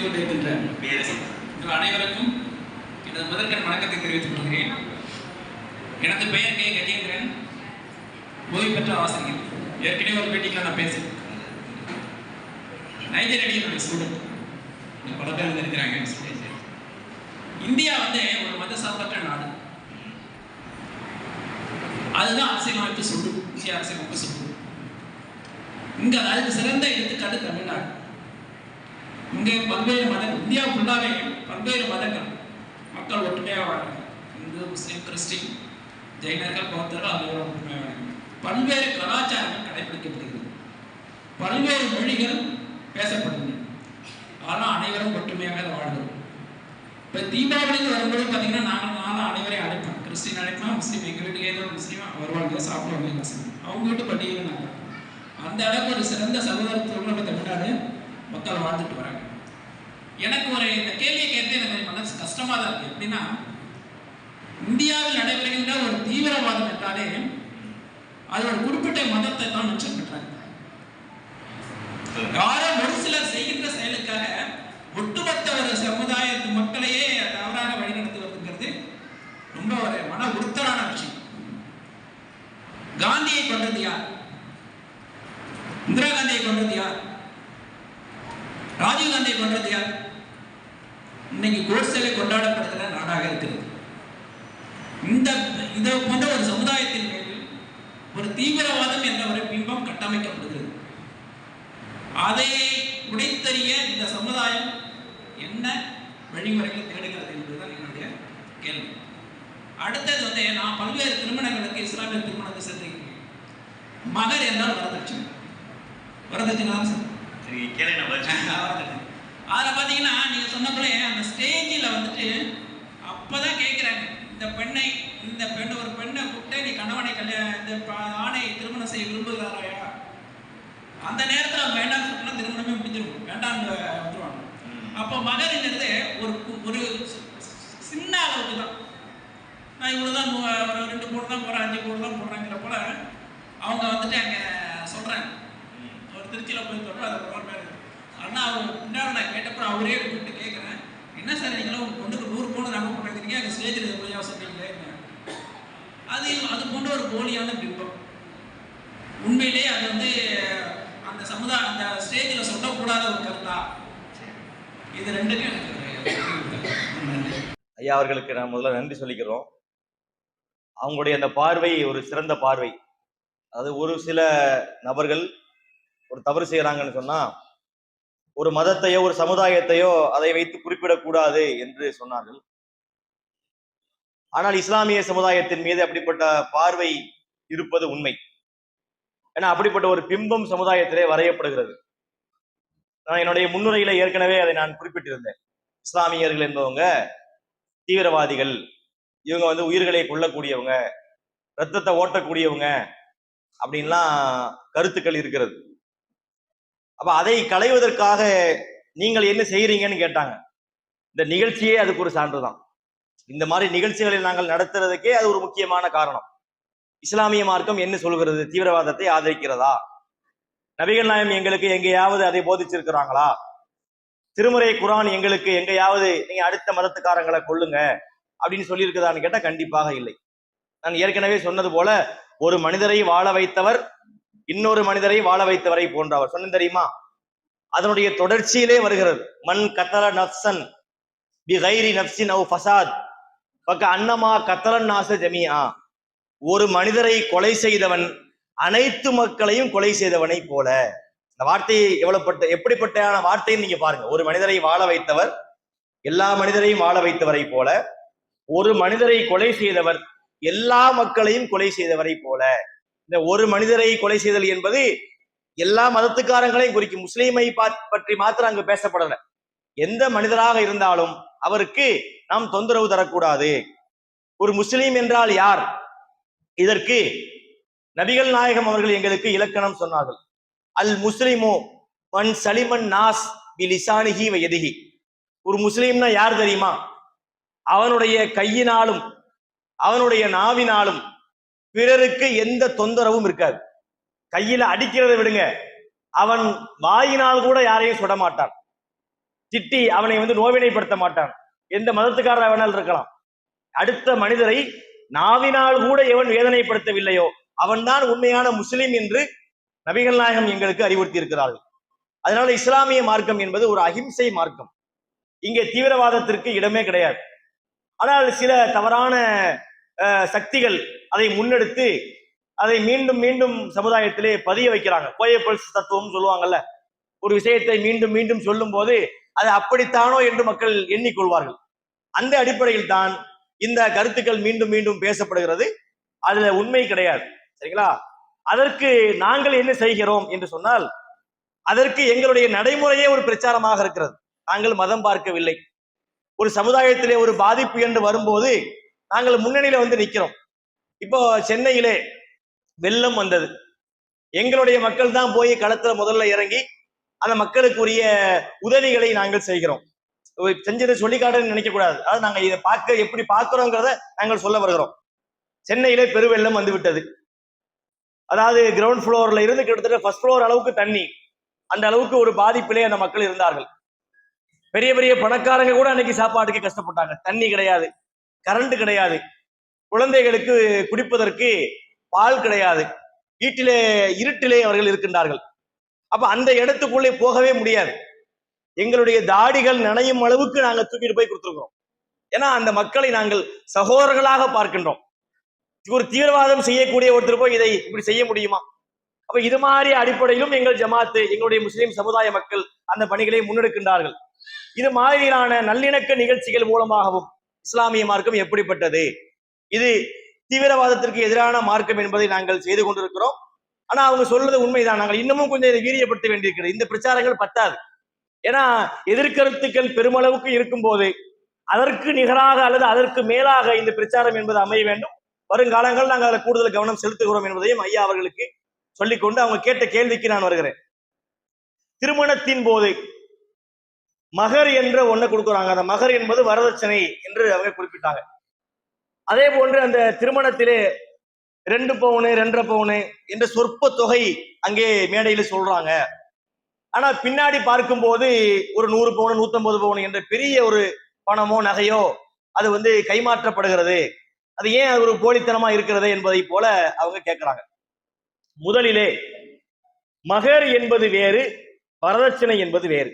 செய்து கொண்டிருக்கின்ற உங்கள் அனைவருக்கும் எனது முதற்கண் வணக்கத்தை தெரிவித்துக் கொள்கிறேன். எனது பெயர் கே. கஜேந்திரன். ஓய்வு பெற்ற ஆசிரியர். ஏற்கனவே ஒரு பேட்டியில் நான் பேசுகிறேன் நைஜீரியா என்னுடைய ஸ்டூடெண்ட் பல பேர் இருக்கிறாங்க. இந்தியா வந்து ஒரு மதசார்பற்ற நாடு. அதுதான் அரசியலமைப்பு சொல்லும் இந்திய அரசியலமைப்பு சொல்லும் இங்க அதுக்கு சிறந்த எடுத்துக்காட்டு தமிழ்நாடு. இங்கே பல்வேறு மதங்கள் இந்தியா ஃபுல்லாகவே பல்வேறு மதங்கள். மக்கள் ஒற்றுமையாக வாழ்றாங்க. இந்து முஸ்லீம் கிறிஸ்டின் ஜெயினர்கள் பௌத்தர்கள் ஆகியோர் ஒற்றுமையாக வாழ்றாங்க. பல்வேறு கலாச்சாரங்கள் கடைபிடிக்கப்படுகிறது பல்வேறு மொழிகள் பேசப்படுகின்றன ஆனால் அனைவரும் ஒற்றுமையாக அதை வாழ்கிறோம். இப்போ தீபாவளிக்கு வரும்போது பார்த்தீங்கன்னா நாங்கள் நானும் அனைவரையும் அழைப்போம். கிறிஸ்டின் அழைப்போம் முஸ்லீம் எங்கள் வீட்டுக்கு ஏதோ ஒரு முஸ்லீம் வருவாங்க சாப்பிடுவாங்க அவங்க வீட்டு பண்டிகை நாங்கள் அந்த அளவுக்கு ஒரு சிறந்த சகோதரத்துவம் நம்ம தமிழ்நாடு. மக்கள் வாழ்ந்துட்டு வராங்க எனக்கு ஒரு இந்த கேள்வியை கேட்டு எனக்கு மனசு கஷ்டமா தான் இருக்கு. எப்படின்னா இந்தியாவில் நடைபெறுகின்ற ஒரு தீவிரவாதம் என்றாலே அது ஒரு குறிப்பிட்ட மதத்தை தான் மிச்சம் பெற்றாங்க யாரோ ஒரு சிலர் செய்கின்ற செயலுக்காக ஒட்டுமொத்த ஒரு சமுதாயத்து மக்களையே தவறாக வழிநடத்துவதுங்கிறது ரொம்ப ஒரு மன உறுத்தலான விஷயம். காந்தியை கொண்டது யார்? இந்திரா காந்தியை கொண்டது யார்? ராஜீவ்காந்தியை கொண்டது யார்? இன்னைக்கு கோட்ஸிலே கொண்டாடப்படுகிற நாடாக இருக்கிறது. இந்த இதை போன்ற ஒரு சமுதாயத்தின் மீது ஒரு தீவிரவாதம் என்ற ஒரு பிம்பம் கட்டமைக்கப்படுகிறது. அதை உடைத்தறிய இந்த சமுதாயம் என்ன வழிமுறைகளை தேடுகிறது என்பதுதான் என்னுடைய கேள்வி. அடுத்தது வந்து நான் பல்வேறு திருமணங்களுக்கு இஸ்லாமிய திருமணத்தை சென்றிருக்கிறேன் மகர் என்றால் வரதட்சணை. வரதட்சணை தான் சார் கேளுங்க அதில் பார்த்தீங்கன்னா நீங்கள் சொன்னப்பலே அந்த ஸ்டேஜில் வந்துட்டு அப்பதான் கேட்குறாங்க இந்த பெண்ணை இந்த பெண் ஒரு பெண்ணை கூப்பிட்டு நீ கணவனை கல்யாணம் இந்த ஆணை திருமணம் செய்ய விரும்புகிறாராயா அந்த நேரத்தில் அவன் வேண்டாம்னு சொன்னா திருமணமே முடிஞ்சிடும். வேண்டாம்னு வந்துருவாங்க அப்போ மகருங்கிறது ஒரு ஒரு சின்ன அளவுக்கு தான். நான் இவ்வளோ தான் ஒரு ரெண்டு கோடி தான் போகிறேன் அஞ்சு கோடி தான் போடுறேங்கிற போல அவங்க வந்துட்டு அங்கே சொல்கிறாங்க திருச்சியில் போய் சொல்கிறோம் அதை ஒரு பேர் ஆனால் அவர் பின்னாடி நான் கேட்டப்போ அவரே கூப்பிட்டு கேட்குறேன் என்ன சார் நீங்களும் உங்கள் பொண்ணுக்கு நூறு பவுன் நகை போட்டுருக்கீங்க அங்கே ஸ்டேஜில் போய் சொல்கிறீங்களே அது அது போன்ற ஒரு போலியான பிம்பம். உண்மையிலேயே அது வந்து அந்த சமுதாய அந்த ஸ்டேஜில் சொல்லக்கூடாத ஒரு கருத்தா? இது ரெண்டுக்கும் எனக்கு ஐயா அவர்களுக்கு நான் முதல்ல நன்றி சொல்லிக்கிறோம். அவங்களுடைய அந்த பார்வை ஒரு சிறந்த பார்வை. அது ஒரு சில நபர்கள் ஒரு தவறு செய்யறாங்கன்னு சொன்னா ஒரு மதத்தையோ ஒரு சமுதாயத்தையோ அதை வைத்து குறிப்பிடக்கூடாது என்று சொன்னார்கள். ஆனால் இஸ்லாமிய சமுதாயத்தின் மீது அப்படிப்பட்ட பார்வை இருப்பது உண்மை. ஏன்னா அப்படிப்பட்ட ஒரு பிம்பம் சமுதாயத்திலே வரையப்படுகிறது. நான் என்னுடைய முன்னுரையில ஏற்கனவே அதை நான் குறிப்பிட்டிருந்தேன். இஸ்லாமியர்கள் என்பவங்க தீவிரவாதிகள் இவங்க வந்து உயிர்களை கொல்லக்கூடியவங்க ரத்தத்தை ஓட்டக்கூடியவங்க அப்படின்லாம் கருத்துக்கள் இருக்கிறது. அப்ப அதை களைவதற்காக நீங்கள் என்ன செய்யறீங்கன்னு கேட்டாங்க. இந்த நிகழ்ச்சியே அதுக்கு ஒரு சான்று தான் இந்த மாதிரி நிகழ்ச்சிகளை நாங்கள் நடத்துறதுக்கே அது ஒரு முக்கியமான காரணம். இஸ்லாமிய மார்க்கம் என்ன சொல்கிறது? தீவிரவாதத்தை ஆதரிக்கிறதா? நபிகள் நாயம் எங்களுக்கு எங்கேயாவது அதை போதிச்சிருக்கிறாங்களா? திருமுறை குரான் எங்களுக்கு எங்கேயாவது நீங்க அடுத்த மதத்துக்காரங்களை கொள்ளுங்க அப்படின்னு சொல்லியிருக்குதான்னு கேட்டா கண்டிப்பாக இல்லை. நான் ஏற்கனவே சொன்னது போல ஒரு மனிதரை வாழ வைத்தவர் இன்னொரு மனிதரை வாழ வைத்தவரை போன்றவர். சொன்ன தெரியுமா? அதனுடைய தொடர்ச்சியிலே வருகிறது. மண் கத்தல நப்சன் பி கைரி நப்சின் அவு ஃபசாத். பக்க அன்னமா கத்தலன் நாச ஜமியா ஒரு மனிதரை கொலை செய்தவன் அனைத்து மக்களையும் கொலை செய்தவனை போல. இந்த வார்த்தையை எவ்வளவுப்பட்ட எப்படிப்பட்ட வார்த்தைன்னு நீங்க பாருங்க. ஒரு மனிதரை வாழ வைத்தவர் எல்லா மனிதரையும் வாழ வைத்தவரை போல. ஒரு மனிதரை கொலை செய்தவர் எல்லா மக்களையும் கொலை செய்தவரை போல. இந்த ஒரு மனிதரை கொலை செய்தல் என்பது எல்லா மதத்துக்காரங்களையும் குறிக்கும். முஸ்லீமை பாத்- பற்றி மாத்திரம் அங்கு பேசப்படல. எந்த மனிதராக இருந்தாலும் அவருக்கு நாம் தொந்தரவு தரக்கூடாது. ஒரு முஸ்லீம் என்றால் யார்? இதற்கு நபிகள் நாயகம் அவர்கள் எங்களுக்கு இலக்கணம் சொன்னார்கள். அல் முஸ்லிமோ மண் சலிமன் நாஸ் பி லிசானிஹி வ ஒரு முஸ்லீம்னா யார் தெரியுமா? அவனுடைய கையினாலும் அவனுடைய நாவினாலும் பிறருக்கு எந்த தொந்தரவும் இருக்காது. கையில அடிக்கிறத விடுங்க. அவன் வாயினால் கூட யாரையும் சுட மாட்டான். திட்டி அவனை வந்து நோவினைப்படுத்த மாட்டான். எந்த மதத்துக்காரர் வேணாலும் இருக்கலாம். அடுத்த மனிதரை நாவினால் கூட எவன் வேதனைப்படுத்தவில்லையோ அவன்தான் உண்மையான முஸ்லிம் என்று நபிகள் நாயகம் எங்களுக்கு அறிவுறுத்தி இருக்கிறார்கள் அதனால இஸ்லாமிய மார்க்கம் என்பது ஒரு அகிம்சை மார்க்கம். இங்கே தீவிரவாதத்திற்கு இடமே கிடையாது. ஆனால் சில தவறான அஹ், சக்திகள் அதை முன்னெடுத்து அதை மீண்டும் மீண்டும் சமுதாயத்திலே பதிய வைக்கிறாங்க. கோயப்பல்ஸ் தத்துவம் சொல்லுவாங்கல்ல. ஒரு விஷயத்தை மீண்டும் மீண்டும் சொல்லும் போது அது அப்படித்தானோ என்று மக்கள் எண்ணிக்கொள்வார்கள். அந்த அடிப்படையில் தான் இந்த கருத்துக்கள் மீண்டும் மீண்டும் பேசப்படுகிறது. அதுல உண்மை கிடையாது. சரிங்களா? அதற்கு நாங்கள் என்ன செய்கிறோம் என்று சொன்னால் அதற்கு எங்களுடைய நடைமுறையே ஒரு பிரச்சாரமாக இருக்கிறது. நாங்கள் மதம் பார்க்கவில்லை. ஒரு சமுதாயத்திலே ஒரு பாதிப்பு என்று வரும்போது நாங்கள் முன்னணியில வந்து நிக்கிறோம். இப்போ சென்னையிலே வெள்ளம் வந்தது. எங்களுடைய மக்கள் தான் போய் களத்துல முதல்ல இறங்கி அந்த மக்களுக்குரிய உதவிகளை நாங்கள் செய்கிறோம். செஞ்சதை சொல்லி காட்டுன்னு நினைக்க கூடாது அதாவது நாங்க இதை பார்க்க எப்படி பார்க்கிறோங்கிறத நாங்கள் சொல்ல வருகிறோம். சென்னையிலே பெருவெள்ளம் வந்து விட்டது. அதாவது கிரவுண்ட் ஃப்ளோர்ல இருந்து கிட்டத்தட்ட ஃபர்ஸ்ட் ஃப்ளோர் அளவுக்கு தண்ணி. அந்த அளவுக்கு ஒரு பாதிப்பிலே அந்த மக்கள் இருந்தார்கள். பெரிய பெரிய பணக்காரங்க கூட அன்னைக்கு சாப்பாட்டுக்கு கஷ்டப்பட்டாங்க. தண்ணி கிடையாது. கரண்ட் கிடையாது. குழந்தைகளுக்கு குடிப்பதற்கு பால் கிடையாது. வீட்டிலே இருட்டிலே அவர்கள் இருக்கின்றார்கள். அப்ப அந்த இடத்துக்குள்ளே போகவே முடியாது. எங்களுடைய தாடிகள் நனையும் அளவுக்கு நாங்க தூக்கிட்டு போய் கொடுத்துருக்கிறோம். ஏன்னா அந்த மக்களை நாங்கள் சகோதரர்களாக பார்க்கின்றோம். ஒரு தீவிரவாதம் செய்யக்கூடிய ஒருத்தர் போய் இதை இப்படி செய்ய முடியுமா? அப்ப இது மாதிரி அடிப்படையிலும் எங்கள் ஜமாத்து எங்களுடைய முஸ்லீம் சமுதாய மக்கள் அந்த பணிகளை முன்னெடுக்கின்றார்கள். இது மாதிரியான நல்லிணக்க நிகழ்ச்சிகள் மூலமாகவும் இஸ்லாமிய மார்க்கம் எப்படிப்பட்டது? இது தீவிரவாதத்திற்கு எதிரான மார்க்கம் என்பதை நாங்கள் செய்து கொண்டிருக்கிறோம். ஆனா அவங்க சொல்றது உண்மைதான். நாங்கள் இன்னமும் கொஞ்சம் இதை வீரியப்படுத்த வேண்டியிருக்கிறது. இந்த பிரச்சாரங்கள் பத்தாது. ஏன்னா எதிர்கருத்துக்கள் பெருமளவுக்கு இருக்கும் போது அதற்கு நிகராக அல்லது அதற்கு மேலாக இந்த பிரச்சாரம் என்பது அமைய வேண்டும். வருங்காலங்கள் நாங்கள் அதில் கூடுதல் கவனம் செலுத்துகிறோம் என்பதையும் ஐயா அவர்களுக்கு சொல்லிக்கொண்டு அவங்க கேட்ட கேள்விக்கு நான் வருகிறேன். திருமணத்தின் போது மகர் என்ற ஒண்ணை கொடுக்குறாங்க. அந்த மகர் என்பது வரதட்சணை என்று அவங்க குறிப்பிட்டாங்க. அதே போன்று அந்த திருமணத்திலே ரெண்டு பவுனு ரெண்டரை பவுனு என்ற சொற்ப தொகை அங்கே மேடையில சொல்றாங்க. ஆனா பின்னாடி பார்க்கும்போது ஒரு நூறு பவுன் நூத்தம்பது பவுன் என்ற பெரிய ஒரு பணமோ நகையோ அது வந்து கைமாற்றப்படுகிறது. அது ஏன் அது ஒரு போலித்தனமா இருக்கிறது என்பதை போல அவங்க கேட்கிறாங்க முதலிலே மகர் என்பது வேறு வரதட்சணை என்பது வேறு.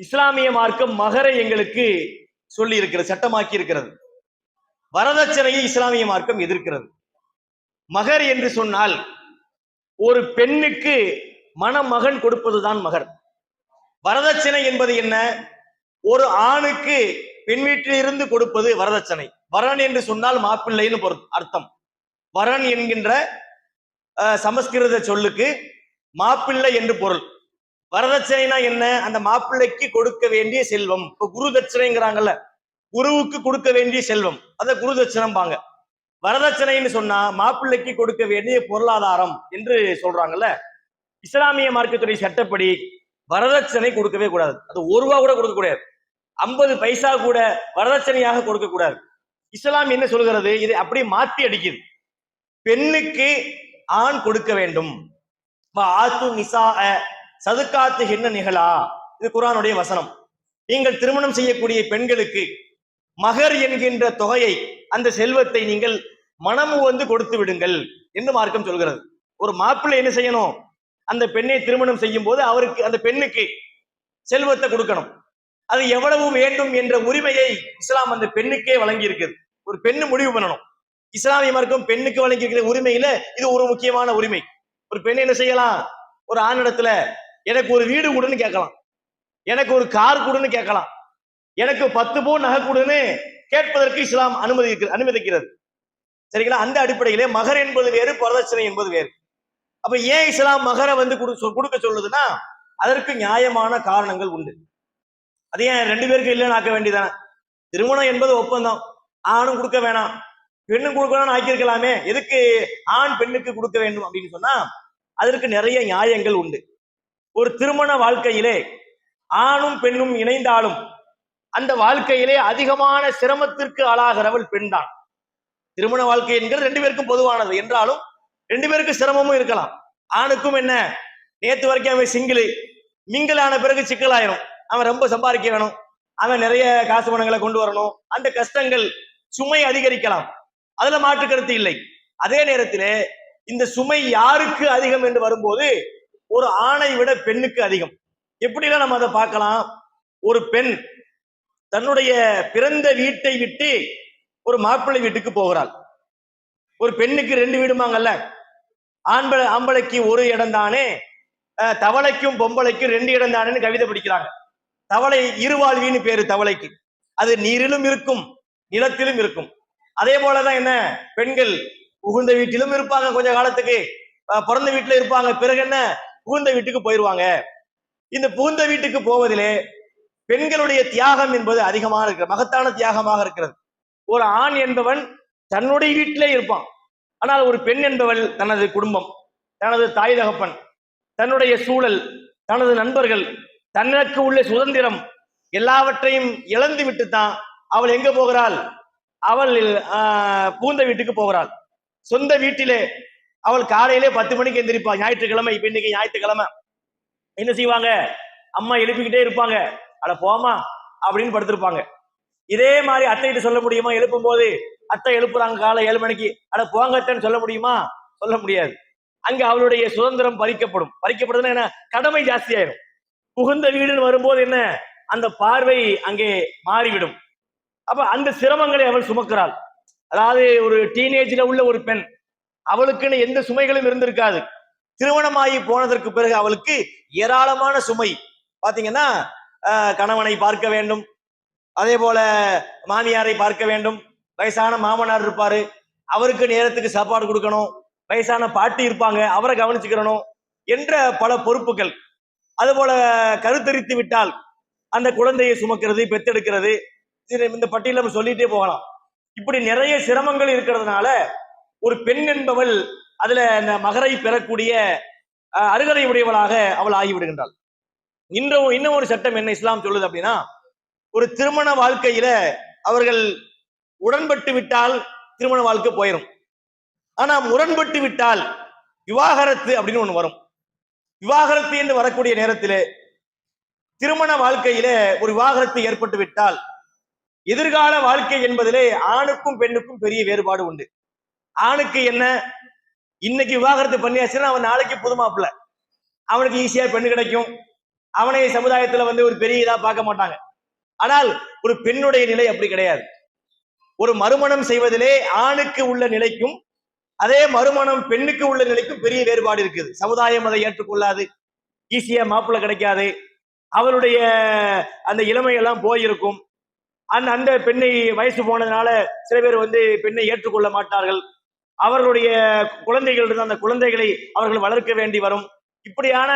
இஸ்லாமிய மார்க்கம் மகரை எங்களுக்கு சொல்லி இருக்கிறது சட்டமாக்கி இருக்கிறது. வரதட்சணையை இஸ்லாமிய மார்க்கம் எதிர்க்கிறது. மகர் என்று சொன்னால் ஒரு பெண்ணுக்கு மணமகன் கொடுப்பதுதான் மகர். வரதட்சணை என்பது என்ன? ஒரு ஆணுக்கு பெண் வீட்டிலிருந்து கொடுப்பது வரதட்சணை. வரன் என்று சொன்னால் மாப்பிள்ளைன்னு அர்த்தம். வரன் என்கின்ற அஹ், சமஸ்கிருத சொல்லுக்கு மாப்பிள்ளை என்று பொருள். வரதட்சணைனா என்ன? அந்த மாப்பிள்ளைக்கு கொடுக்க வேண்டிய செல்வம். இப்ப குரு தட்சணைங்கிறாங்கல்ல குருவுக்கு கொடுக்க வேண்டிய செல்வம். அத குரு தட்சணம்பாங்க வரதட்சணைன்னு சொன்னா மாப்பிள்ளைக்கு கொடுக்க வேண்டிய பொருளாதாரம் என்று சொல்றாங்கல்ல. இஸ்லாமிய மார்க்கத்துடைய சட்டப்படி வரதட்சணை கொடுக்கவே கூடாது. அது ஒரு ரூபா கூட கொடுக்க கூடாது. ஐம்பது பைசா கூட வரதட்சணையாக கொடுக்க கூடாது. இஸ்லாம் என்ன சொல்கிறது? இதை அப்படியே மாத்தி அடிக்குது. பெண்ணுக்கு ஆண் கொடுக்க வேண்டும். ஆத்து நிசா சதுக்காத்து என்ன நிகழா. இது குரானுடைய வசனம். நீங்கள் திருமணம் செய்யக்கூடிய பெண்களுக்கு மகர் என்கின்ற தொகையை அந்த செல்வத்தை நீங்கள் மனமு வந்து கொடுத்து விடுங்கள் என்று மார்க்கம் சொல்கிறது. ஒரு மாப்பிள்ளை என்ன செய்யணும்? அந்த பெண்ணை திருமணம் செய்யும் போது அவருக்கு அந்த பெண்ணுக்கு செல்வத்தை கொடுக்கணும். அது எவ்வளவு வேண்டும் என்ற உரிமையை இஸ்லாம் அந்த பெண்ணுக்கே வழங்கி இருக்குது ஒரு பெண்ணு முடிவு பண்ணணும். இஸ்லாமிய மார்க்கம் பெண்ணுக்கு வழங்கி இருக்கிற உரிமையில இது ஒரு முக்கியமான உரிமை. ஒரு பெண் என்ன செய்யலாம்? ஒரு ஆணிடத்துல எனக்கு ஒரு வீடு கொடுன்னு கேட்கலாம். எனக்கு ஒரு கார் கொடுன்னு கேட்கலாம். எனக்கு பத்து பவுன் நகை கொடுன்னு கேட்பதற்கு இஸ்லாம் அனுமதி அனுமதிக்கிறது. சரிங்களா? அந்த அடிப்படையிலே மகர் என்பது வேறு வரதட்சணை என்பது வேறு. அப்ப ஏன் இஸ்லாம் மகரை வந்து கொடு- சொ- கொடுக்க சொல்லுதுன்னா அதற்கு நியாயமான காரணங்கள் உண்டு. அது ஏன் ரெண்டு பேருக்கு இல்லைன்னு ஆக்க வேண்டியதானே திருமணம் என்பது ஒப்பந்தம். ஆணும் கொடுக்க வேணாம். பெண்ணும் கொடுக்கணும்னு ஆக்கியிருக்கலாமே. எதுக்கு ஆண் பெண்ணுக்கு கொடுக்க வேண்டும் அப்படின்னு சொன்னா அதற்கு நிறைய நியாயங்கள் உண்டு. ஒரு திருமண வாழ்க்கையிலே ஆணும் பெண்ணும் இணைந்தாலும் அந்த வாழ்க்கையிலே அதிகமான சிரமத்திற்கு ஆளாகிறவள் பெண்தான் திருமண வாழ்க்கை என்கிறது ரெண்டு பேருக்கும் பொதுவானது. என்றாலும் ரெண்டு பேருக்கும் சிரமமும் இருக்கலாம். ஆணுக்கும் என்ன? நேத்து வரைக்கும் அவன் சிங்கிள் மிங்கிள் ஆன பிறகு சிக்கலாயிரும். அவன் ரொம்ப சம்பாதிக்க வேணும். அவன் நிறைய காசு பணங்களை கொண்டு வரணும். அந்த கஷ்டங்கள் சுமை அதிகரிக்கலாம். அதுல மாற்று கருத்து இல்லை. அதே நேரத்திலே இந்த சுமை யாருக்கு அதிகம் என்று வரும்போது ஒரு ஆணை விட பெண்ணுக்கு அதிகம். எப்படிலாம் நம்ம அதை பார்க்கலாம்? ஒரு பெண் தன்னுடைய பிறந்த வீட்டை விட்டு ஒரு மாப்பிள்ளை வீட்டுக்கு போகிறாள். ஒரு பெண்ணுக்கு ரெண்டு வீடுமாங்கல்ல ஆண்பளை ஆம்பளைக்கு ஒரு இடம் தானே தவளைக்கும் பொம்பளைக்கும் ரெண்டு இடம் தானேன்னு கவிதை படிக்கிறாங்க. தவளை இருவாழ்வின்னு பேரு தவளைக்கு. அது நீரிலும் இருக்கும் நிலத்திலும் இருக்கும். அதே போலதான் என்ன? பெண்கள் புகுந்த வீட்டிலும் இருப்பாங்க கொஞ்ச காலத்துக்கு. பிறந்த வீட்டுல இருப்பாங்க. பிறகு என்ன? புகுந்த வீட்டுக்கு போயிருவாங்க. இந்த புகுந்த வீட்டுக்கு போவதிலே பெண்களுடைய தியாகம் என்பது அதிகமாக இருக்கிறது மகத்தான தியாகமாக இருக்கிறது. ஒரு ஆண் என்பவன் தன்னுடைய வீட்டிலே இருப்பான். ஆனால் ஒரு பெண் என்பவள் தனது குடும்பம் தனது தாய் தகப்பன் தன்னுடைய சூழல் தனது நண்பர்கள் தனக்கு உள்ள சுதந்திரம் எல்லாவற்றையும் இழந்து விட்டு தான் அவள் எங்க போகிறாள்? அவள் ஆஹ், பூந்த வீட்டுக்கு போகிறாள். சொந்த வீட்டிலே அவள் காலையிலே பத்து மணிக்கு எந்திரிப்பா ஞாயிற்றுக்கிழமை இப்ப இன்னைக்கு ஞாயிற்றுக்கிழமை. என்ன செய்வாங்க? அம்மா எழுப்பிக்கிட்டே இருப்பாங்க. அட போமா அப்படின்னு படுத்திருப்பாங்க. இதே மாதிரி அத்தைகிட்ட சொல்ல முடியுமா? எழுப்பும் போது அத்தை எழுப்புறாங்க காலை ஏழு மணிக்கு. அட போங்க அத்தைன்னு சொல்ல முடியுமா? சொல்ல முடியாது. அங்க அவளுடைய சுதந்திரம் பறிக்கப்படும். பறிக்கப்படுதுன்னா என்ன? கடமை ஜாஸ்தியாயிரும். புகுந்த வீடுன்னு வரும்போது என்ன? அந்த பார்வை அங்கே மாறிவிடும். அப்ப அந்த சிரமங்களை அவள் சுமக்கிறாள். அதாவது ஒரு டீனேஜ்ல உள்ள ஒரு பெண். அவளுக்குன்னு எந்த சுமைகளும் இருந்திருக்காது. திருமணமாகி போனதற்கு பிறகு அவளுக்கு ஏராளமான சுமை. பாத்தீங்கன்னா கணவனை பார்க்க வேண்டும். அதே போல மாமியாரை பார்க்க வேண்டும். வயசான மாமனார் இருப்பாரு. அவருக்கு நேரத்துக்கு சாப்பாடு கொடுக்கணும். வயசான பாட்டி இருப்பாங்க. அவரை கவனிச்சுக்கிறணும் என்ற பல பொறுப்புகள். அதுபோல கருத்தரித்து விட்டால் அந்த குழந்தையை சுமக்கிறது பெத்தெடுக்கிறது. இந்த பட்டியல நம்ம சொல்லிட்டே போகலாம். இப்படி நிறைய சிரமங்கள் இருக்கிறதுனால ஒரு பெண் என்பவள் அதுல இந்த மகரை பெறக்கூடிய அஹ், அருகதை உடையவளாக அவள் ஆகிவிடுகின்றாள். இன்னும் இன்னும் ஒரு சட்டம் என்ன இஸ்லாம் சொல்லுது அப்படின்னா ஒரு திருமண வாழ்க்கையில அவர்கள் உடன்பட்டு விட்டால் திருமண வாழ்க்கை போயிடும் ஆனா முரண்பட்டு விட்டால் விவாகரத்து அப்படின்னு ஒண்ணு வரும். விவாகரத்து என்று வரக்கூடிய நேரத்திலே திருமண வாழ்க்கையில ஒரு விவாகரத்து ஏற்பட்டு விட்டால் எதிர்கால வாழ்க்கை என்பதிலே ஆணுக்கும் பெண்ணுக்கும் பெரிய வேறுபாடு உண்டு. ஆணுக்கு என்ன? இன்னைக்கு விவாகரத்து பண்ணியாச்சுன்னா அவன் நாளைக்கு புது அவனுக்கு ஈஸியா பெண்ணு கிடைக்கும். அவனை சமுதாயத்துல வந்து ஒரு பெரிய இதா பார்க்க மாட்டாங்க. ஆனால் ஒரு பெண்ணுடைய நிலை அப்படி கிடையாது. ஒரு மறுமணம் செய்வதிலே ஆணுக்கு உள்ள நிலைக்கும் அதே மறுமணம் பெண்ணுக்கு உள்ள நிலைக்கும் பெரிய வேறுபாடு இருக்குது. சமுதாயம் அதை ஏற்றுக்கொள்ளாது. ஈஸியா மாப்பிள்ளை கிடைக்காது. அவருடைய அந்த இளமையெல்லாம் போயிருக்கும். அந்த அந்த பெண்ணை வயசு போனதுனால சில பேர் வந்து பெண்ணை ஏற்றுக்கொள்ள மாட்டார்கள். அவர்களுடைய குழந்தைகள் இருந்து அந்த குழந்தைகளை அவர்கள் வளர்க்க வேண்டி வரும். இப்படியான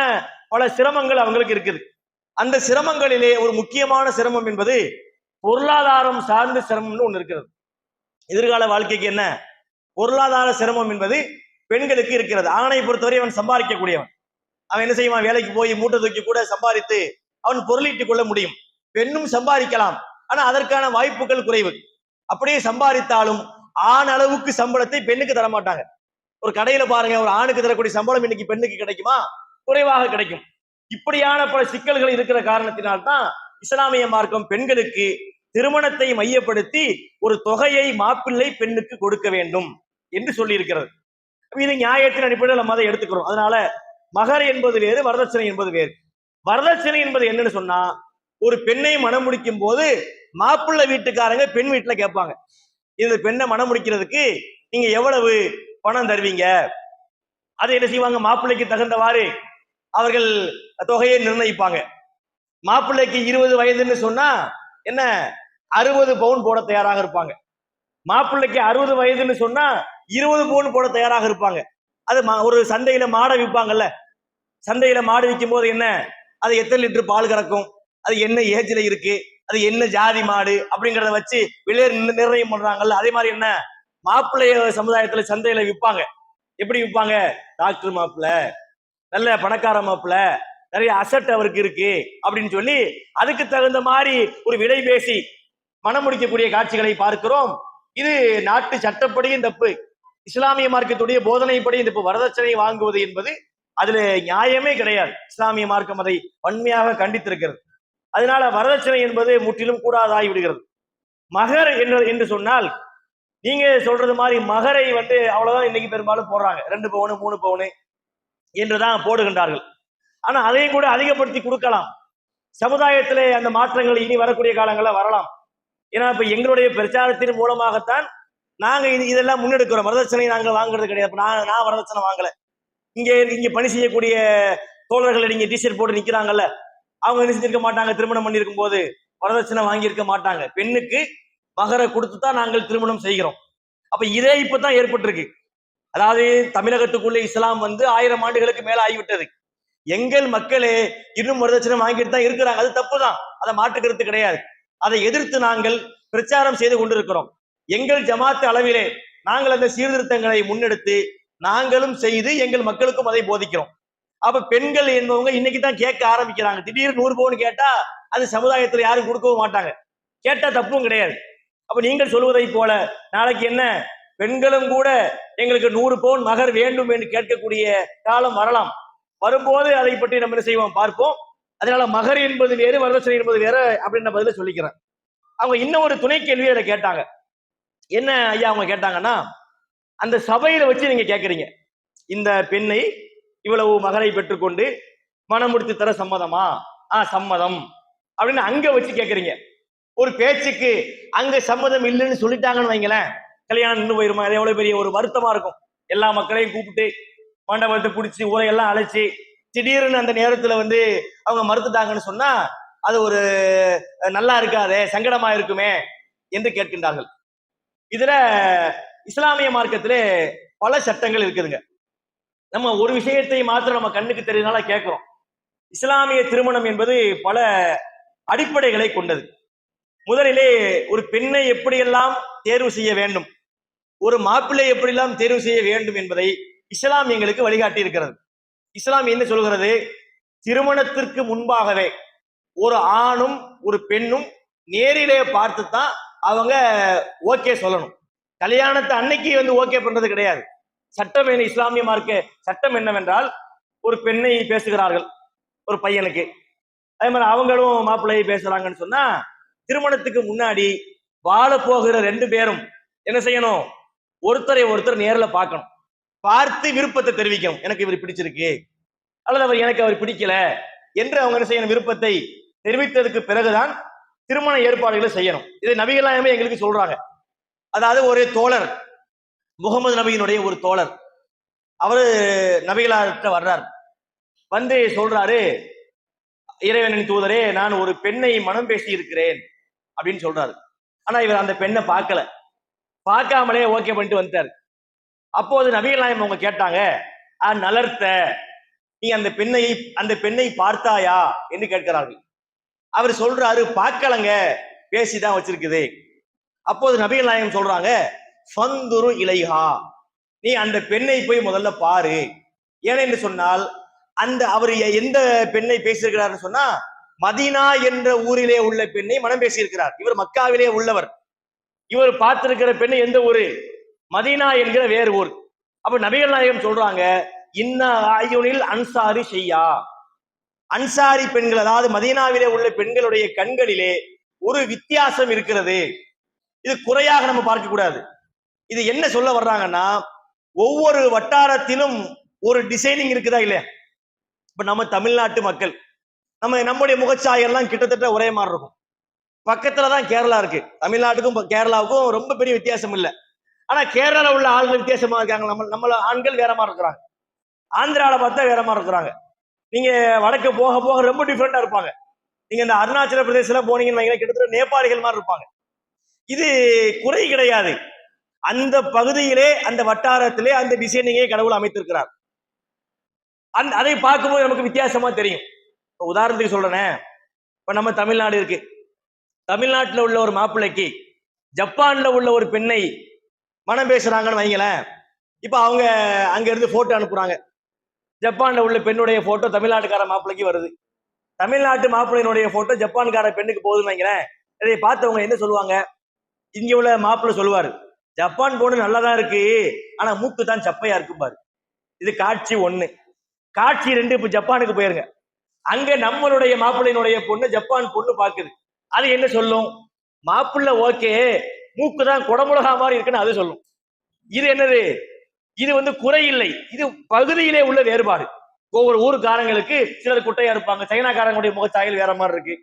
பல சிரமங்கள் அவங்களுக்கு இருக்குது. அந்த சிரமங்களிலே ஒரு முக்கியமான சிரமம் என்பது பொருளாதாரம் சார்ந்த சிரமம்னு ஒன்று இருக்கிறது. எதிர்கால வாழ்க்கைக்கு என்ன? பொருளாதார சிரமம் என்பது பெண்களுக்கு இருக்கிறது. ஆணை பொறுத்தவரை அவன் சம்பாதிக்கக்கூடியவன். அவன் என்ன செய்வான்? வேலைக்கு போய் மூட்டை தூக்கி கூட சம்பாதித்து அவன் பொருளீட்டுக் கொள்ள முடியும். பெண்ணும் சம்பாதிக்கலாம். ஆனா அதற்கான வாய்ப்புகள் குறைவு. அப்படியே சம்பாதித்தாலும் ஆண் அளவுக்கு சம்பளத்தை பெண்ணுக்கு தர மாட்டாங்க ஒரு கடையில பாருங்க ஒரு ஆணுக்கு தரக்கூடிய சம்பளம் இன்னைக்கு பெண்ணுக்கு கிடைக்குமா? குறைவாக கிடைக்கும். இப்படியான பல சிக்கல்கள் இருக்கிற காரணத்தினால்தான் இஸ்லாமிய மார்க்கம் பெண்களுக்கு திருமணத்தை மையப்படுத்தி ஒரு தொகையை மாப்பிள்ளை பெண்ணுக்கு கொடுக்க வேண்டும் என்று சொல்லியிருக்கிறது. இது நியாயத்தின் அடிப்படையில் நம்ம அதை எடுத்துக்கிறோம். அதனால மகர் என்பது வேறு வரதட்சணை என்பது வேறு. வரதட்சணை என்பது என்னன்னு சொன்னா ஒரு பெண்ணை மனம் முடிக்கும் போது மாப்பிள்ளை வீட்டுக்காரங்க பெண் வீட்டுல கேட்பாங்க. இந்த பெண்ணை மனம் முடிக்கிறதுக்கு நீங்க எவ்வளவு பணம் தருவீங்க? அதை என்ன செய்வாங்க? மாப்பிள்ளைக்கு தகுந்தவாறு அவர்கள் தொகையை நிர்ணயிப்பாங்க. மாப்பிள்ளைக்கு இருபது வயதுன்னு சொன்னா என்ன? அறுபது பவுன் போட தயாராக இருப்பாங்க. மாப்பிள்ளைக்கு அறுபது வயதுன்னு சொன்னா இருபது பவுன் போட தயாராக இருப்பாங்க. அது மா- ஒரு சந்தையில மாடை விற்பாங்கல்ல சந்தையில மாடு விற்கும் போது என்ன? அது எத்தனை லிட்டர் பால் கறக்கும்? அது என்ன ஏஜ்ல இருக்கு? அது என்ன ஜாதி மாடு? அப்படிங்கறத வச்சு விலை நிர்ணயம் பண்றாங்கல்ல. அதே மாதிரி என்ன? மாப்பிள்ளைய சமுதாயத்துல சந்தையில விற்பாங்க எப்படி விற்பாங்க டாக்டர் மாப்பிள்ளை நல்ல பணக்கார மாப்பிள்ளை நிறைய அசட் அவருக்கு இருக்கு அப்படின்னு சொல்லி அதுக்கு தகுந்த மாதிரி ஒரு விலை பேசி மனம் முடிக்கக்கூடிய காட்சிகளை பார்க்கிறோம். இது நாட்டு சட்டப்படியும் தப்பு இஸ்லாமிய மார்க்கத்துடைய போதனைப்படி இந்த வரதட்சணை வாங்குவது என்பது அதுல நியாயமே கிடையாது. இஸ்லாமிய மார்க்கம் அதை வன்மையாக கண்டித்திருக்கிறது. அதனால வரதட்சணை என்பது முற்றிலும் கூடாதாகி விடுகிறது மகர் என்று என்று சொன்னால் நீங்க சொல்றது மாதிரி மகரை வந்து அவ்வளவுதான் இன்னைக்கு பெரும்பாலும் போடுறாங்க. ரெண்டு பவுனு மூணு பவுனு என்றுதான் போடுகின்றார்கள். ஆனா அதையும் கூட அதிகப்படுத்தி கொடுக்கலாம். சமுதாயத்திலே அந்த மாற்றங்கள் இனி வரக்கூடிய காலங்களில் வரலாம். ஏன்னா இப்ப எங்களுடைய பிரச்சாரத்தின் மூலமாகத்தான் நாங்க இது இதெல்லாம் முன்னெடுக்கிறோம். வரதட்சணை நாங்கள் வாங்குறது கிடையாது. நான் நான் வரதட்சணை வாங்கல. இங்க இங்க பணி செய்யக்கூடிய தோழர்கள் நீங்க டிஷர்ட் போட்டு நிக்கிறாங்கல்ல அவங்க என்ன செஞ்சிருக்க மாட்டாங்க? திருமணம் பண்ணியிருக்கும் போது வரதட்சணை வாங்கியிருக்க மாட்டாங்க. பெண்ணுக்கு மகரை கொடுத்து தான் நாங்கள் திருமணம் செய்கிறோம். அப்ப இதே இப்பதான் ஏற்பட்டிருக்கு. அதாவது தமிழகத்துக்குள்ள இஸ்லாம் வந்து ஆயிரம் ஆண்டுகளுக்கு மேல ஆகிவிட்டது. எங்கள் மக்களே இன்னும் வரதட்சணை வாங்கிட்டு தான் இருக்கிறாங்க. அது தப்பு தான் அதை மாற்றுக்கிறது கிடையாது. அதை எதிர்த்து நாங்கள் பிரச்சாரம் செய்து கொண்டிருக்கிறோம். எங்கள் ஜமாத்து அளவிலே நாங்கள் அந்த சீர்திருத்தங்களை முன்னெடுத்து நாங்களும் செய்து எங்கள் மக்களுக்கும் அதை போதிக்கிறோம். அப்ப பெண்கள் என்பவங்க இன்னைக்கு தான் கேட்க ஆரம்பிக்கிறாங்க. திடீர்னு நூறு பவுன் கேட்டா அது சமுதாயத்துல யாரும் கொடுக்கவும் மாட்டாங்க. கேட்டா தப்பும் கிடையாது. அப்ப நீங்கள் சொல்வதை போல நாளைக்கு என்ன? பெண்களும் கூட எங்களுக்கு நூறு பவுன் மகர் வேண்டும் என்று கேட்கக்கூடிய காலம் வரலாம். வரும்போது அதை பற்றி நம்ம என்ன செய்வோம் பார்ப்போம். அதனால மகர் என்பது வேறு வரதட்சணை என்பது வேற அப்படின்ற பதில சொல்லிக்கிறேன் அவங்க இன்னும் ஒரு துணை கேள்வி அதை கேட்டாங்க. என்ன ஐயா அவங்க கேட்டாங்கன்னா அந்த சபையில வச்சு நீங்க கேட்குறீங்க இந்த பெண்ணை இவ்வளவு மகரை பெற்றுக்கொண்டு மனம் முடித்து தர சம்மதமா? ஆ சம்மதம். அப்படின்னு அங்க வச்சு கேட்குறீங்க ஒரு பேச்சுக்கு அங்க சம்மதம் இல்லைன்னு சொல்லிட்டாங்கன்னு வைங்களேன். கல்யாணம் நின்று போயிருமா? அது எவ்வளவு பெரிய ஒரு வருத்தமா இருக்கும். எல்லா மக்களையும் கூப்பிட்டு மண்டபத்தை பிடிச்சி ஊரையெல்லாம் அழைச்சி திடீர்னு அந்த நேரத்துல வந்து அவங்க மறுத்துட்டாங்கன்னு சொன்னா அது ஒரு நல்லா இருக்காதே சங்கடமா இருக்குமே என்று கேட்கின்றார்கள். இதுல இஸ்லாமிய மார்க்கத்திலே பல சட்டங்கள் இருக்குதுங்க. நம்ம ஒரு விஷயத்தை மாத்திரம் நம்ம கண்ணுக்கு தெரியுதுனால கேட்கிறோம். இஸ்லாமிய திருமணம் என்பது பல அடிப்படைகளை கொண்டது. முதலிலே ஒரு பெண்ணை எப்படியெல்லாம் தேர்வு செய்ய வேண்டும்? ஒரு மாப்பிள்ளை எப்படிலாம் தேர்வு செய்ய வேண்டும் என்பதை இஸ்லாம் எங்களுக்கு வழிகாட்டி இருக்கிறது இஸ்லாம் என்ன சொல்கிறது? திருமணத்திற்கு முன்பாகவே ஒரு ஆணும் ஒரு பெண்ணும் நேரிலே பார்த்து தான் அவங்க ஓகே சொல்லணும். கல்யாணத்தை அன்னைக்கு வந்து ஓகே பண்றது கிடையாது. சட்டம் என்ன இஸ்லாமிய மார்க்க சட்டம் என்னவென்றால் ஒரு பெண்ணை பேசுகிறார்கள் ஒரு பையனுக்கு. அதே மாதிரி அவங்களும் மாப்பிள்ளையை பேசுறாங்கன்னு சொன்னா திருமணத்துக்கு முன்னாடி வாழ போகிற ரெண்டு பேரும் என்ன செய்யணும்? ஒருத்தரை ஒருத்தர் நேரில் பார்க்கணும். பார்த்து விருப்பத்தை தெரிவிக்கணும். எனக்கு இவர் பிடிச்சிருக்கு. அல்லது அவர் எனக்கு அவர் பிடிக்கல என்று அவங்க என்ன செய்யணும்? விருப்பத்தை தெரிவித்ததுக்கு பிறகுதான் திருமண ஏற்பாடுகளை செய்யணும். இதை நபிகளாயமே எங்களுக்கு சொல்றாங்க. அதாவது ஒரு தோழர் முகமது நபியினுடைய ஒரு தோழர். அவரு நபிகளார்கிட்ட வர்றார். வந்து சொல்றாரு இறைவனின் தூதரே நான் ஒரு பெண்ணை மனம் பேசி இருக்கிறேன் அப்படின்னு சொல்றாரு. ஆனா இவர் அந்த பெண்ணை பார்க்கல. பார்க்காமலே ஓகே பண்ணிட்டு வந்துட்டாரு. அப்போது நபிகள் நாயம் அவங்க கேட்டாங்க "ஆ, நலர்த்த. நீ அந்த பெண்ணை அந்த பெண்ணை பார்த்தாயா? என்று கேட்கிறார்கள். அவர் சொல்றாரு பார்க்கலங்க. பேசிதான் வச்சிருக்குது. அப்போது நபிகள் நாயகம் சொல்றாங்க ஃபந்துரு இலைஹா. நீ அந்த பெண்ணை போய் முதல்ல பாரு. ஏனென்று சொன்னால் அந்த அவர் எந்த பெண்ணை பேசியிருக்கிறார் சொன்னா மதீனா என்ற ஊரிலே உள்ள பெண்ணை மனம் பேசியிருக்கிறார். இவர் மக்காவிலே உள்ளவர். இவர் பார்த்திருக்கிற பெண்ணை எந்த ஊரு? மதீனா என்கிற வேறு ஊர். அப்ப நபிகள் நாயகம் சொல்றாங்க இன்ன ஆயுனில் அன்சாரி செய்யா அன்சாரி பெண்கள் அதாவது மதீனாவிலே உள்ள பெண்களுடைய கண்களிலே ஒரு வித்தியாசம் இருக்கிறது. இது குறையாக நம்ம பார்க்க கூடாது. இது என்ன சொல்ல வர்றாங்கன்னா ஒவ்வொரு வட்டாரத்திலும் ஒரு டிசைனிங் இருக்குதா இல்லையா? இப்ப நம்ம தமிழ்நாட்டு மக்கள் நம்ம நம்முடைய முகச்சாயெல்லாம் கிட்டத்தட்ட ஒரே மாதிரி இருக்கும். பக்கத்துல தான் கேரளா இருக்கு. தமிழ்நாட்டுக்கும் கேரளாவுக்கும் ரொம்ப பெரிய வித்தியாசம் இல்லை. ஆனா கேரளால உள்ள ஆள்கள் வித்தியாசமா இருக்காங்க. நம்ம நம்மள ஆண்கள் வேற மாதிரி இருக்கிறாங்க. ஆந்திரால பார்த்தா வேற மாதிரி இருக்கிறாங்க. நீங்க வடக்கு போக போக ரொம்ப டிஃப்ரெண்டா இருப்பாங்க. நீங்க இந்த அருணாச்சல பிரதேசம் போனீங்கன்னு வைங்களேன், கிட்டத்தட்ட நேபாளிகள் மாதிரி இருப்பாங்க. இது குறை கிடையாது. அந்த பகுதியிலே அந்த வட்டாரத்திலே அந்த டிசைனிங்கே கடவுள் அமைத்திருக்கிறார். அந் அதை பார்க்கும்போது நமக்கு வித்தியாசமா தெரியும். உதாரணத்துக்கு சொல்றேனே. இப்ப நம்ம தமிழ்நாடு இருக்கு. தமிழ்நாட்டில் உள்ள ஒரு மாப்பிள்ளைக்கு ஜப்பான்ல உள்ள ஒரு பெண்ணை மனம் பேசுறாங்கன்னு வைங்களேன். இப்போ அவங்க அங்கேருந்து போட்டோ அனுப்புறாங்க. ஜப்பான்ல உள்ள பெண்ணுடைய போட்டோ தமிழ்நாட்டுக்கார மாப்பிள்ளைக்கு வருது. தமிழ்நாட்டு மாப்பிள்ளையினுடைய போட்டோ ஜப்பான்கார பெண்ணுக்கு போகுதுன்னு வைங்களேன். இதை பார்த்தவங்க என்ன சொல்லுவாங்க? இங்கே உள்ள மாப்பிள்ளை சொல்லுவாரு ஜப்பான் பொண்ணு தான் இருக்கு ஆனால் மூக்கு தான் சப்பையா இருக்கும் பாரு இது காட்சி ஒன்று காட்சி ரெண்டு இப்போ ஜப்பானுக்கு போயிருங்க. அங்கே நம்மளுடைய மாப்பிள்ளையினுடைய பொண்ணு ஜப்பான் பொண்ணு பார்க்குது. அது என்ன சொல்லும்? மாப்பிள்ளை ஓகே மூக்கு தான் குடமுழகா மாதிரி இருக்குன்னு அது சொல்லும். இது என்னது? இது வந்து குறை இல்லை இது பகுதியிலே உள்ள வேறுபாடு. ஒவ்வொரு ஊருக்காரங்களுக்கு சிலர் குட்டையா இருப்பாங்க. சைனாக்காரங்களுடைய முகச்சாயல் வேற மாதிரி இருக்கு.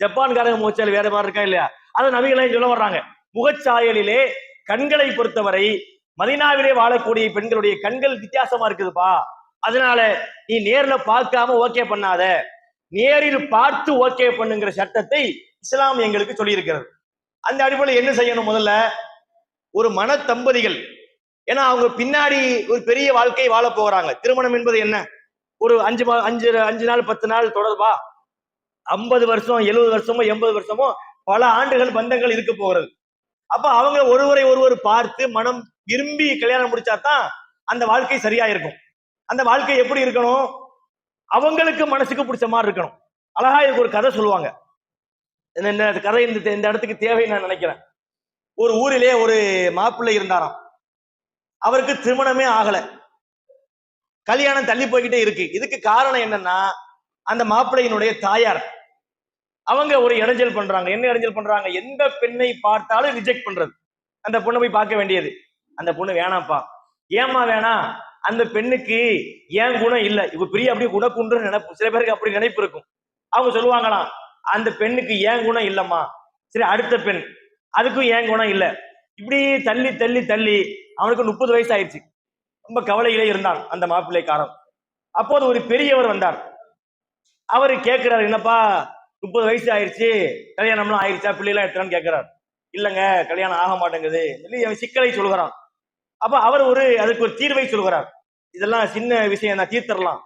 ஜப்பான்காரங்க முகச்சாயல் வேற மாதிரி இருக்கா இல்லையா? அதை நபிகளையும் சொல்ல வர்றாங்க. முகச்சாயலிலே கண்களை பொறுத்தவரை மதினாவிலே வாழக்கூடிய பெண்களுடைய கண்கள் வித்தியாசமா இருக்குதுப்பா. அதனால நீ நேர்ல பார்க்காம ஓகே பண்ணாத. நேரில் பார்த்து ஓகே பண்ணுங்கிற சட்டத்தை இஸ்லாம் எங்களுக்கு சொல்லியிருக்கிறது. அந்த அடிப்படையில் என்ன செய்யணும் முதல்ல? ஒரு மன தம்பதிகள் ஏன்னா அவங்க பின்னாடி ஒரு பெரிய வாழ்க்கை வாழ போகிறாங்க. திருமணம் என்பது என்ன? ஒரு அஞ்சு மா- அஞ்சு அஞ்சு நாள் பத்து நாள் தொடர்பா? ஐம்பது வருஷம் எழுபது வருஷமோ எண்பது வருஷமோ பல ஆண்டுகள் பந்தங்கள் இருக்க போகிறது. அப்ப அவங்க ஒருவரை ஒருவர் பார்த்து மனம் விரும்பி கல்யாணம் முடிச்சாதான் அந்த வாழ்க்கை சரியா இருக்கும் அந்த வாழ்க்கை எப்படி இருக்கணும்? அவங்களுக்கு மனசுக்கு பிடிச்ச மாதிரி இருக்கணும். அழகா இதுக்கு ஒரு கதை சொல்லுவாங்க. இந்த- கதை இந்த இந்த இடத்துக்கு தேவை நான் நினைக்கிறேன். ஒரு ஊரிலே ஒரு மாப்பிள்ளை இருந்தாராம். அவருக்கு திருமணமே ஆகல. கல்யாணம் தள்ளி போய்கிட்டே இருக்கு. இதுக்கு காரணம் என்னன்னா அந்த மாப்பிள்ளையினுடைய தாயார். அவங்க ஒரு இடைஞ்சல் பண்றாங்க. என்ன இடைஞ்சல் பண்றாங்க? எந்த பெண்ணை பார்த்தாலும் ரிஜெக்ட் பண்றது. அந்த பொண்ணை போய் பார்க்க வேண்டியது. அந்த பொண்ணு வேணாம்ப்பா. ஏம்மா வேணாம்? அந்த பெண்ணுக்கு ஏன் குணம் இல்ல? இவ பெரிய அப்படியே குணக்குன்று நினைப்பு சில பேருக்கு அப்படி நினைப்பு இருக்கும். அவங்க சொல்லுவாங்களாம் அந்த பெண்ணுக்கு ஏன் குணம் இல்லம்மா? சரி அடுத்த பெண் அதுக்கும் ஏன் குணம் இல்ல? இப்படி தள்ளி தள்ளி தள்ளி அவனுக்கு முப்பது வயசு ஆயிடுச்சு ரொம்ப கவலையிலே இருந்தான் அந்த மாப்பிள்ளைக்காரன். அப்போது ஒரு பெரியவர் வந்தார். அவர் கேட்கிறார் என்னப்பா முப்பது வயசு ஆயிடுச்சு கல்யாணம்லாம் ஆயிடுச்சா பிள்ளைலாம் எடுத்துறான்னு கேட்கிறார் இல்லைங்க கல்யாணம் ஆக மாட்டேங்குது. சொல்லி அவன் சிக்கலை சொல்கிறான் அப்ப அவர் ஒரு அதுக்கு ஒரு தீர்வை சொல்கிறார் இதெல்லாம் சின்ன விஷயம் தான் தீர்த்தரலாம்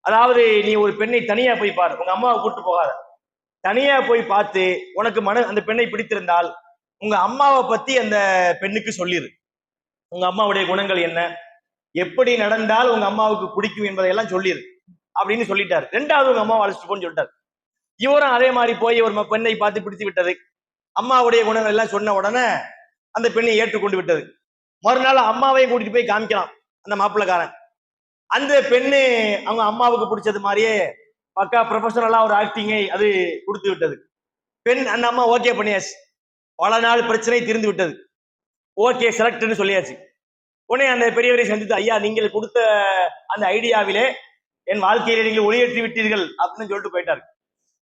அதாவது நீ ஒரு பெண்ணை தனியா போய் பாரு உங்க அம்மாவை கூட்டு போகாத. தனியா போய் பார்த்து உனக்கு மன அந்த பெண்ணை பிடித்திருந்தால் உங்க அம்மாவை பத்தி அந்த பெண்ணுக்கு சொல்லிரு. உங்க அம்மாவுடைய குணங்கள் என்ன? எப்படி நடந்தால் உங்க அம்மாவுக்கு பிடிக்கும் என்பதையெல்லாம் சொல்லிரு. அப்படின்னு சொல்லிட்டாரு. ரெண்டாவது உங்க அம்மாவை அழைச்சிட்டு போன்னு சொல்லிட்டாரு. இவரும் அதே மாதிரி போய் ஒரு ம- பெண்ணை பார்த்து பிடித்து விட்டது. அம்மாவுடைய குணங்கள் எல்லாம் சொன்ன உடனே அந்த பெண்ணை ஏற்றுக்கொண்டு விட்டது. மறுநாள் அம்மாவையும் கூட்டிட்டு போய் காமிக்கலாம். அந்த மாப்பிள்ளைக்காரன். அந்த பெண்ணு அவங்க அம்மாவுக்கு பிடிச்சது மாதிரியே பக்கா ப்ரொஃபஷனலா ஒரு ஆக்டிங்கை அது கொடுத்து விட்டது. பெண் அந்த அம்மா ஓகே பண்ணியாச்சு. பல நாள் பிரச்சனை தீர்ந்து விட்டது. ஓகே செலக்ட்னு சொல்லியாச்சு. உடனே அந்த பெரியவரை சந்தித்து ஐயா நீங்கள் கொடுத்த அந்த ஐடியாவிலே என் வாழ்க்கையிலே நீங்கள் ஒளியேற்றி விட்டீர்கள் அப்படின்னு சொல்லிட்டு போயிட்டார்.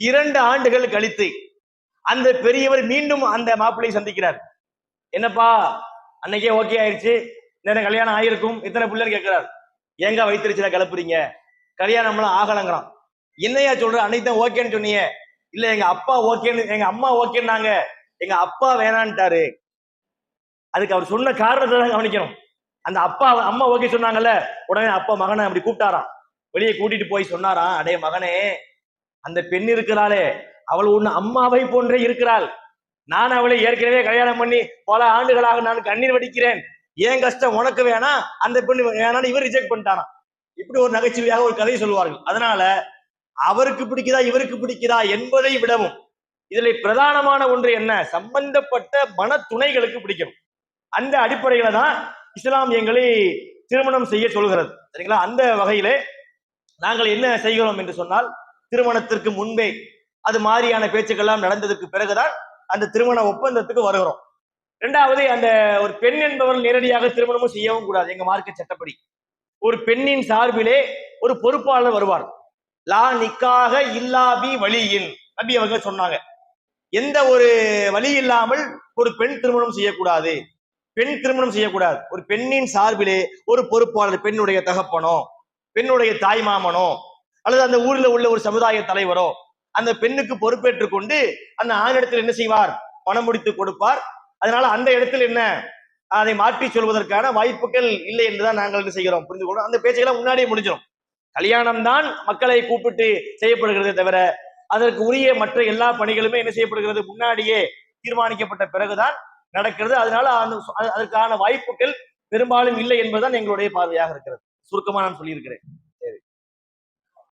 இரண்டு ஆண்டுகள் கழித்து அந்த பெரியவர் மீண்டும் அந்த மாப்பிள்ளையை சந்திக்கிறார். என்னப்பா அன்னைக்கே ஓகே ஆயிடுச்சு நேரம் கல்யாணம் ஆயிருக்கும்? இத்தனை பிள்ளைன்னு கேட்கிறார். ஏங்க வைத்திருச்சுல கிளப்புறீங்க? கல்யாணம்லாம் ஆகலங்கிறான். என்னையா சொல்ற? அன்னைக்கு தான் ஓகேன்னு சொன்னீங்க இல்ல எங்க அப்பா ஓகேன்னு எங்க அம்மா ஓகேன்னாங்க. எங்க அப்பா வேணான்ட்டாரு. அதுக்கு அவர் சொன்ன காரணத்தை தான் கவனிக்கணும். அந்த அப்பா அம்மா ஓகே சொன்னாங்கல்ல உடனே அப்பா மகனை அப்படி கூப்பிட்டாராம். வெளியே கூட்டிட்டு போய் சொன்னாராம் அடே மகனே அந்த பெண் இருக்கிறாளே. அவள் உன் அம்மாவை போன்றே இருக்கிறாள். நான் அவளை ஏற்கனவே கல்யாணம் பண்ணி பல ஆண்டுகளாக நான் கண்ணீர் வடிக்கிறேன். ஏன் கஷ்டம்? உனக்கு வேணாம் அந்த பெண் வேணாம்னு இவர் ரிஜெக்ட் பண்ணிட்டாராம் இப்படி ஒரு நகைச்சுவையாக ஒரு கதை சொல்லுவார்கள். அதனால அவருக்கு பிடிக்குதா இவருக்கு பிடிக்குதா என்பதை விடவும் இதுல பிரதானமான ஒன்று என்ன? சம்பந்தப்பட்ட மன துணைகளுக்கு பிடிக்கும் அந்த அடிப்படையில தான் இஸ்லாம் எங்களை திருமணம் செய்ய சொல்கிறது. சரிங்களா? அந்த வகையிலே நாங்கள் என்ன செய்கிறோம் என்று சொன்னால் திருமணத்திற்கு முன்பே அது மாதிரியான பேச்சுக்கள்லாம் நடந்ததுக்கு பிறகுதான் அந்த திருமண ஒப்பந்தத்துக்கு வருகிறோம். ரெண்டாவது அந்த ஒரு பெண் என்பவர் நேரடியாக திருமணமும் செய்யவும் கூடாது. எங்க மார்க்க சட்டப்படி. ஒரு பெண்ணின் சார்பிலே ஒரு பொறுப்பாளர் வருவார். லா நிக்காக இல்லாபி வழியின் நபி அவங்க சொன்னாங்க. எந்த ஒரு வழி இல்லாமல் ஒரு பெண் திருமணம் செய்யக்கூடாது. பெண் திருமணம் செய்யக்கூடாது. ஒரு பெண்ணின் சார்பிலே ஒரு பொறுப்பாளர் பெண்ணுடைய தகப்பனோ பெண்ணுடைய தாய் மாமனோ அல்லது அந்த ஊர்ல உள்ள ஒரு சமுதாய தலைவரோ அந்த பெண்ணுக்கு பொறுப்பேற்றுக் கொண்டு அந்த ஆணிடத்தில் என்ன செய்வார்? பணம் முடித்து கொடுப்பார். அதனால அந்த இடத்தில் என்ன? அதை மாற்றி சொல்வதற்கான வாய்ப்புகள் இல்லை என்றுதான் நாங்கள் என்ன செய்கிறோம்? புரிந்து கொள்றோம் அந்த பேச்சையெல்லாம் முன்னாடியே முடிஞ்சிடும் கல்யாணம் தான் மக்களை கூப்பிட்டு செய்யப்படுகிறதே தவிர அதற்கு உரிய மற்ற எல்லா பணிகளுமே என்ன செய்யப்படுகிறது? முன்னாடியே தீர்மானிக்கப்பட்ட பிறகுதான் நடக்கிறது. அதனால அந்த அதற்கான வாய்ப்புகள் பெரும்பாலும் இல்லை என்பதுதான் எங்களுடைய பார்வையாக இருக்கிறது. சுருக்கமா நான் சொல்லியிருக்கிறேன்.